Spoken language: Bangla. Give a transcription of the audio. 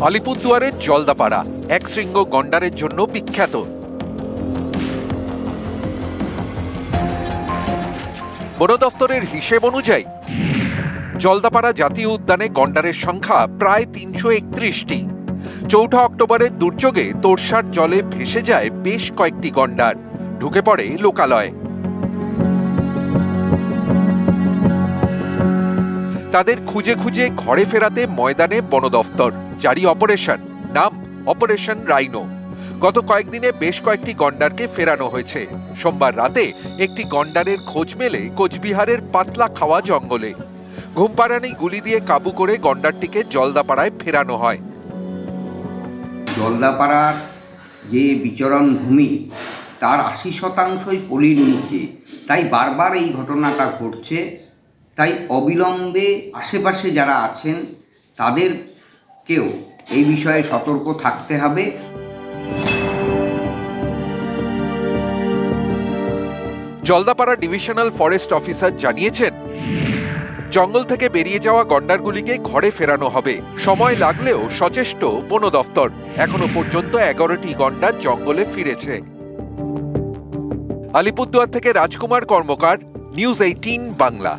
আলিপুরদুয়ারের জলদাপাড়া, এক শৃঙ্গ গন্ডারের জন্য বিখ্যাত। বন দপ্তরের হিসেব অনুযায়ী, জলদাপাড়া জাতীয় উদ্যানে গন্ডারের সংখ্যা প্রায় তিনশো একত্রিশটি। চৌঠা অক্টোবরের দুর্যোগে তোরসার জলে ভেসে যায় বেশ কয়েকটি গন্ডার, ঢুকে পড়ে লোকালয়ে। তাদের খুঁজে খুঁজে ঘরে ফেরাতে ময়দানে বন দফতর জারি অপারেশন, নাম অপারেশন রাইনো। গত কয়েকদিনে বেশ কয়েকটি গন্ডারকে ফেরানো হয়েছে। সোমবার রাতে একটি গন্ডারের খোঁজ মেলে কোচবিহারের পাতলা খাওয়া জঙ্গলে। ঘুমপাড়ানি গুলি দিয়ে কাবু করে গন্ডারটিকে জলদাপাড়ায় ফেরানো হয়। জলদাপাড়ার যে বিচরণ ভূমি, তার আশি শতাংশই পলির নিচে। তাই বারবার এই ঘটনাটা ঘটছে। তাই অবিলম্বে আশেপাশে যারা আছেন তাদেরকেও এই বিষয়ে সতর্ক থাকতে হবে। জলদাপাড়া ডিভিশনাল ফরেস্ট অফিসার জানিয়েছেন, জঙ্গল থেকে বেরিয়ে যাওয়া গন্ডারগুলিকে ঘরে ফেরানো হবে। সময় লাগলেও সচেষ্ট বন দফতর এখনও পর্যন্ত এগারোটি গন্ডার জঙ্গলে ফিরেছে। আলিপুরদুয়ার থেকে রাজকুমার কর্মকার, নিউজ এইটিন বাংলা।